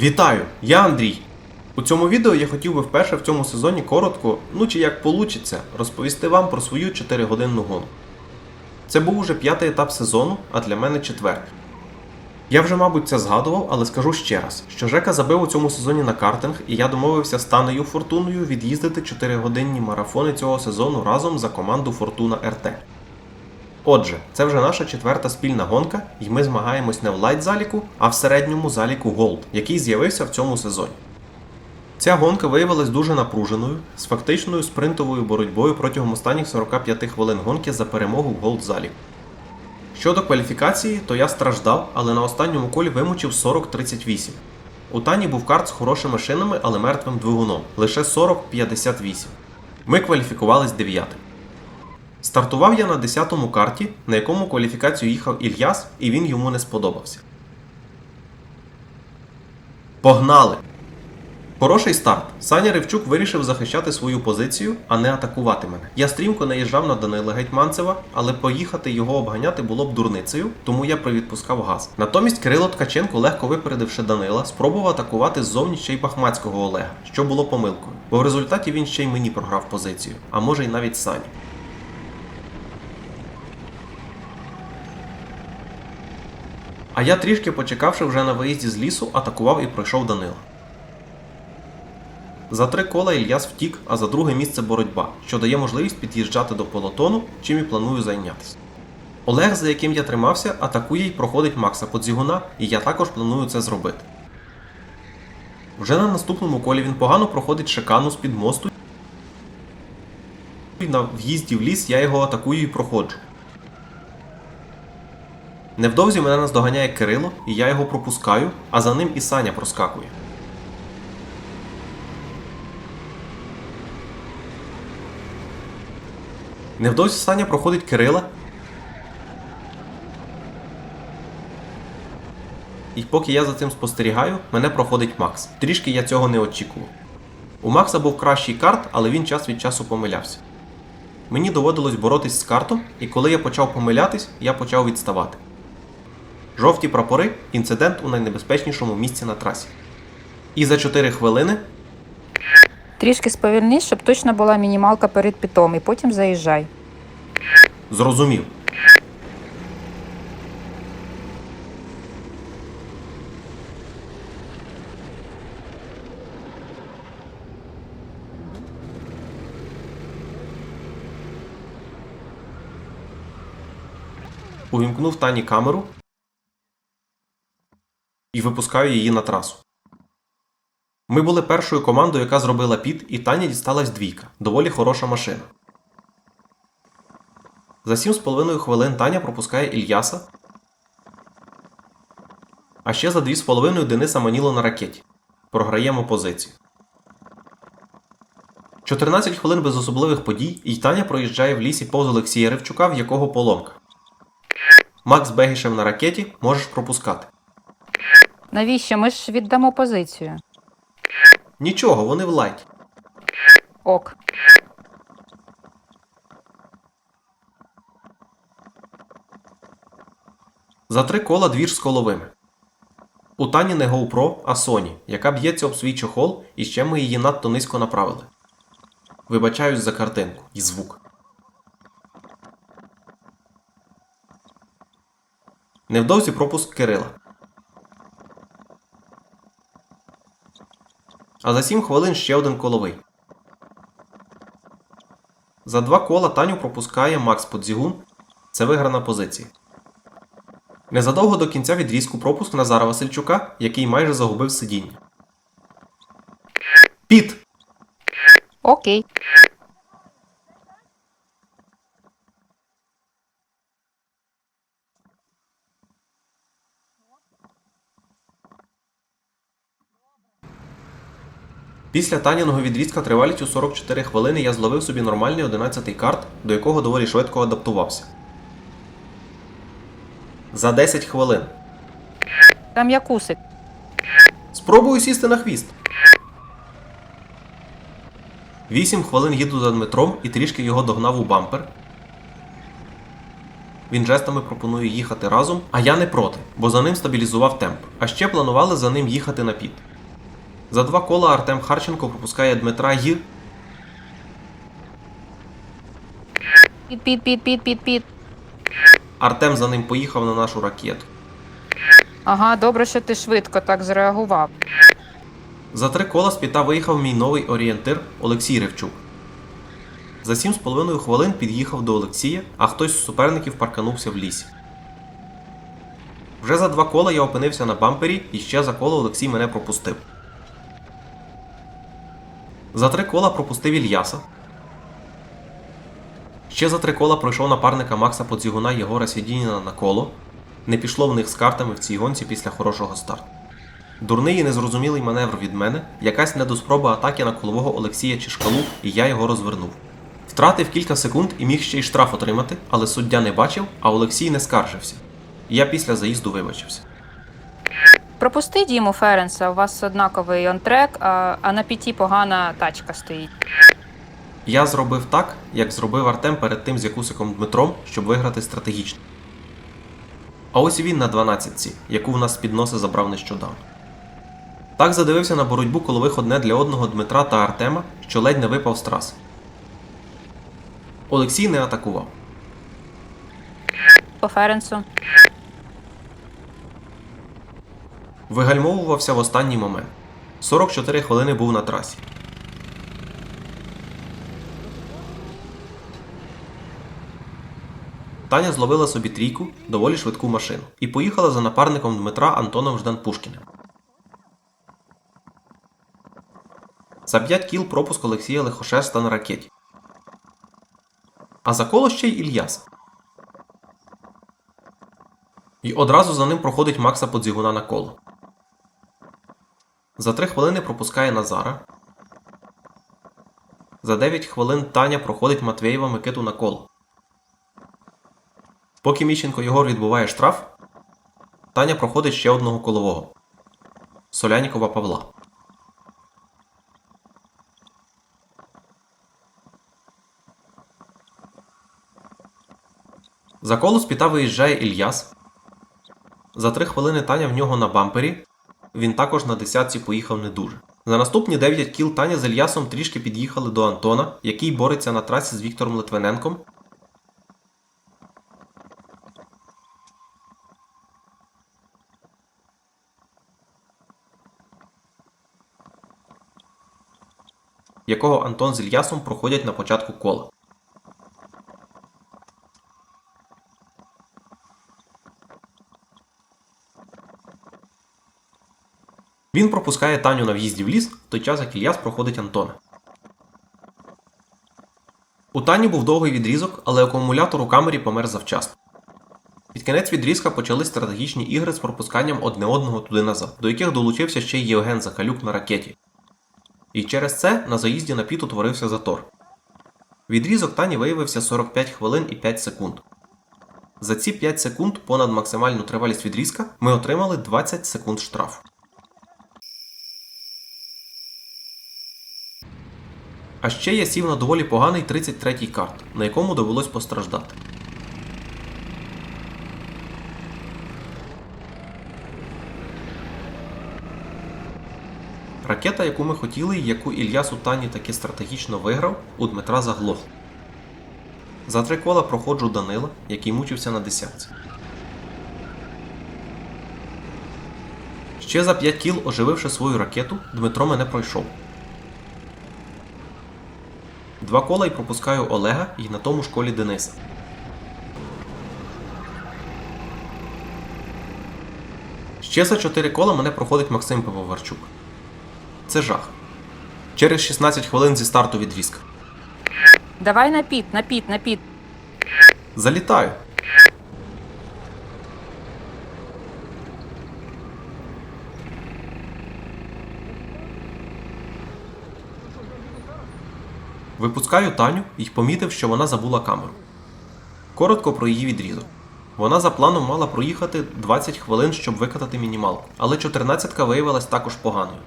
Вітаю! Я Андрій. У цьому відео я хотів би вперше в цьому сезоні коротко, ну чи як получиться, розповісти вам про свою 4-годинну гонку. Це був уже п'ятий етап сезону, а для мене четвертий. Я вже, мабуть, це згадував, але скажу ще раз, що Жека забив у цьому сезоні на картинг, і я домовився з Танею Фортуною від'їздити 4-годинні марафони цього сезону разом за команду Фортуна РТ. Отже, це вже наша четверта спільна гонка, і ми змагаємось не в лайт заліку, а в середньому заліку Gold, який з'явився в цьому сезоні. Ця гонка виявилась дуже напруженою, з фактичною спринтовою боротьбою протягом останніх 45 хвилин гонки за перемогу в Gold заліку. Щодо кваліфікації, то я страждав, але на останньому колі вимучив 40-38. У Тані був карт з хорошими шинами, але мертвим двигуном лише 40-58. Ми кваліфікувались дев'ятим. Стартував я на 10-му карті, на якому кваліфікацію їхав Ільяс, і він йому не сподобався. Погнали! Хороший старт. Саня Ривчук вирішив захищати свою позицію, а не атакувати мене. Я стрімко наїжджав на Данила Гетьманцева, але поїхати його обганяти було б дурницею, тому я привідпускав газ. Натомість Кирило Ткаченко, легко випередивши Данила, спробував атакувати ззовні ще й Бахмацького Олега, що було помилкою. Бо в результаті він ще й мені програв позицію, а може й навіть Сані. А я трішки почекавши вже на виїзді з лісу, атакував і пройшов Данила. За три кола Ільяс втік, а за друге місце боротьба, що дає можливість під'їжджати до полотону, чим і планую зайнятися. Олег, за яким я тримався, атакує і проходить Макса Подзігуна, і я також планую це зробити. Вже на наступному колі він погано проходить шикану з-під мосту. На в'їзді в ліс я його атакую і проходжу. Невдовзі мене наздоганяє Кирило, і я його пропускаю, а за ним і Саня проскакує. Невдовзі Саня проходить Кирила. І поки я за цим спостерігаю, мене проходить Макс. Трішки я цього не очікував. У Макса був кращий карт, але він час від часу помилявся. Мені доводилось боротись з картом, і коли я почав помилятись, я почав відставати. Жовті прапори інцидент у найнебезпечнішому місці на трасі. І за 4 хвилини Трішки сповільнись, щоб точно була мінімалка перед питом, і потім заїжджай. зрозумів. Увімкнув Тані камеру і випускаю її на трасу. Ми були першою командою, яка зробила піт, і Тані дісталась двійка. Доволі хороша машина. За 7,5 хвилин Таня пропускає Ільяса. А ще за 2,5 Дениса Маніло на ракеті. Програємо позицію. 14 хвилин без особливих подій, і Таня проїжджає в лісі повз Олексія Ривчука, в якого поломка. Макс Бегішев на ракеті можеш пропускати. Навіщо? Ми ж віддамо позицію. Нічого, вони в лайті. Ок. За три кола двір з коловими. У Тані не GoPro, а Sony, яка б'ється об свій чохол, і ще ми її надто низько направили. Вибачаюсь за картинку і звук. Невдовзі пропуск Кирила. А за 7 хвилин ще один коловий. За два кола Таню пропускає Макс Подзігун. Це виграна позиція. Незадовго до кінця відрізку пропуск Назара Васильчука, який майже загубив сидіння. Піт! Окей. Після Таніного відрізка тривалістю 44 хвилини я зловив собі нормальний 11-й карт, до якого доволі швидко адаптувався. За 10 хвилин. Там якусик. Спробую сісти на хвіст. 8 хвилин їду за Дмитром і трішки його догнав у бампер. Він жестами пропонує їхати разом, а я не проти, бо за ним стабілізував темп. А ще планували за ним їхати на піт. За два кола Артем Харченко пропускає Дмитра Й. Під, під, під, під, під, під. Артем за ним поїхав на нашу ракету. Ага, добре, що ти швидко так зреагував. За три кола з піта виїхав мій новий орієнтир Олексій Ревчук. За 7,5 хвилин під'їхав до Олексія, а хтось з суперників парканувся в лісі. Вже за два кола я опинився на бампері, і ще за коло Олексій мене пропустив. За три кола пропустив Ільяса. Ще за три кола пройшов напарника Макса Подзігуна Єгора Сєдініна на коло. Не пішло в них з картами в цій гонці після хорошого старту. Дурний і незрозумілий маневр від мене, якась недоспроба атаки на колового Олексія Чешкалу, і я його розвернув. Втратив кілька секунд і міг ще й штраф отримати, але суддя не бачив, а Олексій не скаржився. Я після заїзду вибачився. Пропусти Діму Ференса, у вас однаковий онтрек, а, а на піті погана тачка стоїть. Я зробив так, як зробив Артем перед тим з Якусиком Дмитром, щоб виграти стратегічно. А ось і він на 12-ці, яку в нас з під носа забрав нещодавно. Так задивився на боротьбу колових одне для одного Дмитра та Артема, що ледь не випав з траси. Олексій не атакував. По Ференсу. Вигальмовувався в останній момент. 44 хвилини був на трасі. Таня зловила собі трійку, доволі швидку машину, і поїхала за напарником Дмитра Антоном Ждан Пушкіним. За 5 кіл пропуск Олексія Лихошеста на ракеті. А за коло ще й Ільяс. І одразу за ним проходить Макса Подзігуна на коло. За 3 хвилини пропускає Назара. За 9 хвилин Таня проходить Матвєєва Микиту на коло. Поки Міщенко Єгор відбуває штраф, Таня проходить ще одного колового Солянікова Павла. За коло з піта виїжджає Ільяс. За 3 хвилини Таня в нього на бампері. Він також на десятці поїхав не дуже. За наступні 9 кіл Таня з Ільясом трішки під'їхали до Антона, який бореться на трасі з Віктором Литвиненком. якого Антон з Ільясом проходять на початку кола. Він пропускає Таню на в'їзді в ліс, в той час як Ільяс проходить Антона. У Тані був довгий відрізок, але акумулятор у камері помер завчасно. Під кінець відрізка почали стратегічні ігри з пропусканням одне одного туди назад, до яких долучився ще й Євген Закалюк на ракеті. І через це на заїзді на піт утворився затор. Відрізок Тані виявився 45 хвилин і 5 секунд. За ці 5 секунд понад максимальну тривалість відрізка ми отримали 20 секунд штрафу. А ще я сів на доволі поганий 33-й карт, на якому довелось постраждати. Ракета, яку ми хотіли і яку Ільяс у Тані таки стратегічно виграв, у Дмитра заглохла. За три кола проходжу Данила, який мучився на десятці. Ще за 5 кіл, ожививши свою ракету, Дмитро мене пройшов. Два кола і пропускаю Олега і на тому ж колі Дениса. Ще за 4 кола мене проходить Максим Пивоварчук. Це жах. Через 16 хвилин зі старту відрізка. Давай на піт, на піт, на піт. Залітаю. Випускаю Таню і помітив, що вона забула камеру. Коротко про її відрізок. Вона за планом мала проїхати 20 хвилин, щоб викатати мінімалку, але 14-ка виявилась також поганою.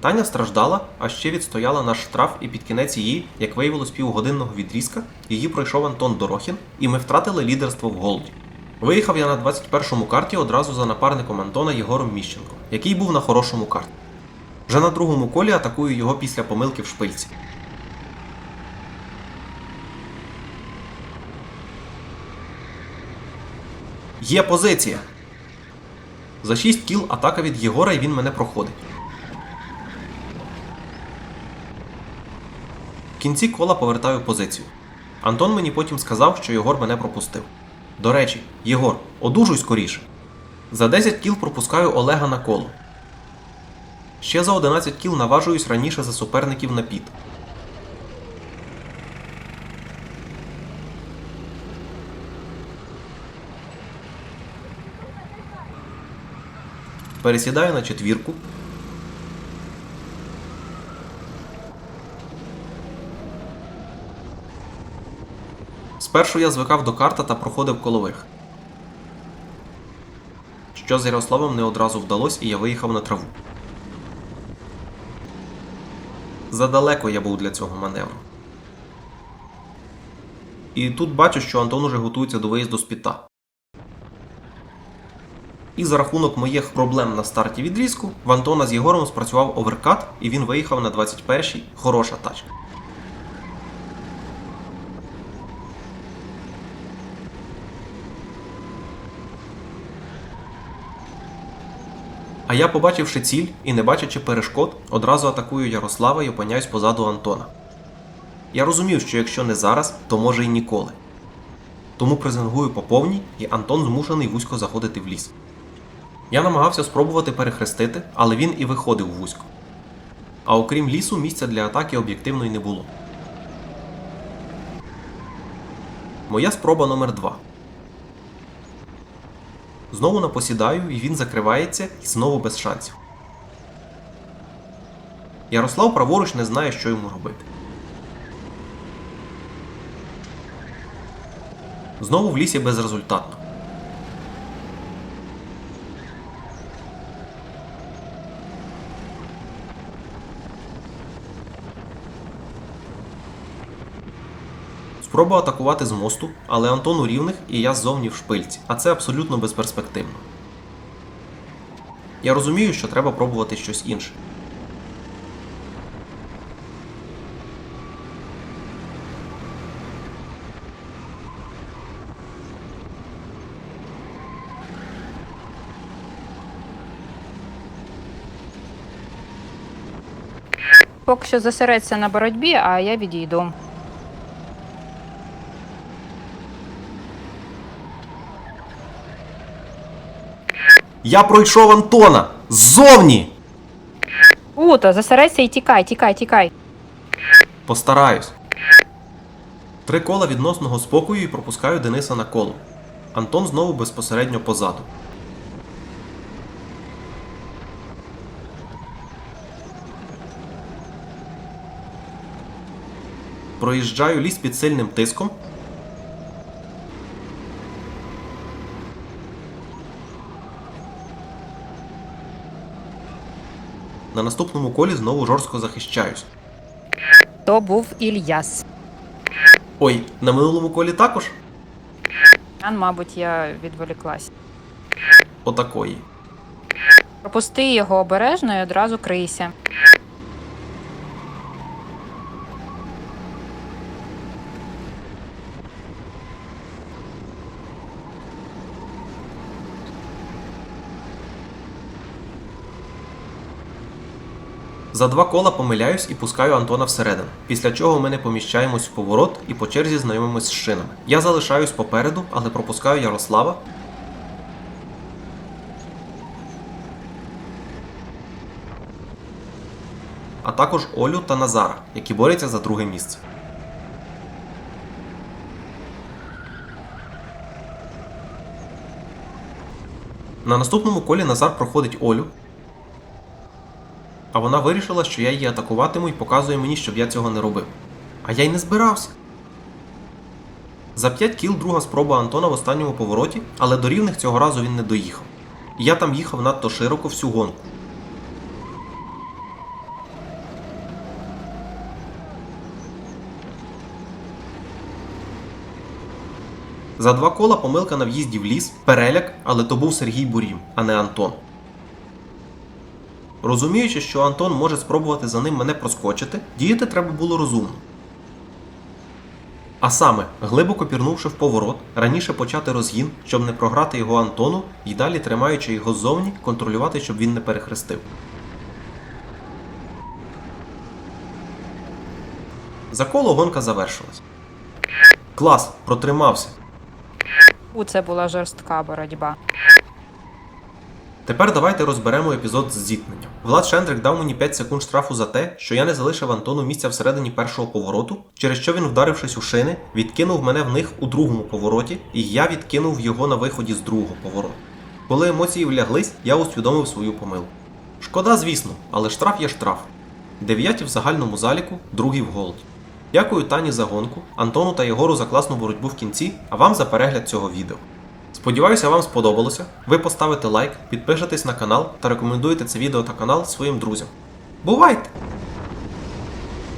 Таня страждала, а ще відстояла наш штраф, і під кінець її, як виявилось півгодинного відрізка, її пройшов Антон Дорохін, і ми втратили лідерство в голді. Виїхав я на 21-му карті одразу за напарником Антона Єгором Міщенко, який був на хорошому карті. Вже на другому колі атакую його після помилки в шпильці. Є позиція. За 6 кіл атака від Єгора і він мене проходить. В кінці кола повертаю позицію. Антон мені потім сказав, що Єгор мене пропустив. До речі, Єгор, одужуй скоріше. За 10 кіл пропускаю Олега на коло. Ще за 11 кіл наважуюсь раніше за суперників на піт. Пересідаю на четвірку. Спершу я звикав до карта та проходив колових. Що з Ярославом не одразу вдалося, і я виїхав на траву. Задалеко я був для цього маневру. І тут бачу, що Антон уже готується до виїзду з піта. І за рахунок моїх проблем на старті відрізку в Антона з Єгором спрацював оверкат, і він виїхав на 21-й. Хороша тачка. А я, побачивши ціль і не бачачи перешкод, одразу атакую Ярослава і опиняюсь позаду Антона. Я розумів, що якщо не зараз, то може й ніколи. Тому презингую по повній, і Антон змушений вузько заходити в ліс. Я намагався спробувати перехрестити, але він і виходив вузько. А окрім лісу, місця для атаки об'єктивно й не було. Моя спроба номер 2 Знову напосідаю, і він закривається і знову без шансів. Ярослав праворуч не знає, що йому робити. Знову в лісі безрезультатно. Спроба атакувати з мосту, але Антон у рівних і я ззовні в шпильці, а це абсолютно безперспективно. Я розумію, що треба пробувати щось інше. Поки що зосередься на боротьбі, а я відійду. Я пройшов Антона! Ззовні! Уто, зосередься і тікай, тікай, тікай. Постараюсь. Три кола відносного спокою і пропускаю Дениса на коло. Антон знову безпосередньо позаду. Проїжджаю ліс під сильним тиском. На наступному колі знову жорстко захищаюсь. То був Ільяс. Ой, на минулому колі також? А, мабуть, я відволіклась. Отакої. Пропусти його обережно і одразу крийся. За два кола помиляюсь і пускаю Антона всередину, після чого ми не поміщаємось в поворот і по черзі знайомимось з шинами. Я залишаюсь попереду, але пропускаю Ярослава. А також Олю та Назара, які борються за друге місце. На наступному колі Назар проходить Олю, а вона вирішила, що я її атакуватиму і показує мені, щоб я цього не робив. А я й не збирався. За 5 кіл друга спроба Антона в останньому повороті, але до рівних цього разу він не доїхав. Я там їхав надто широко всю гонку. За два кола помилка на в'їзді в ліс, переляк, але то був Сергій Бурів, а не Антон. Розуміючи, що Антон може спробувати за ним мене проскочити, діяти треба було розумно. А саме, глибоко пірнувши в поворот, раніше почати розгін, щоб не програти його Антону, і далі тримаючи його ззовні, контролювати, щоб він не перехрестив. За коло гонка завершилась. Клас, протримався. У це була жорстка боротьба. Тепер давайте розберемо епізод з зіткненням. Влад Шендрик дав мені 5 секунд штрафу за те, що я не залишив Антону місця всередині першого повороту, через що він, вдарившись у шини, відкинув мене в них у другому повороті, і я відкинув його на виході з другого повороту. Коли емоції вляглись, я усвідомив свою помилку. Шкода, звісно, але штраф є штраф. Дев'яті в загальному заліку, другий в голді. Дякую Тані за гонку, Антону та Єгору за класну боротьбу в кінці, а вам за перегляд цього відео. Сподіваюся, вам сподобалося. Ви поставите лайк, підпишетесь на канал та рекомендуєте це відео та канал своїм друзям. Бувайте!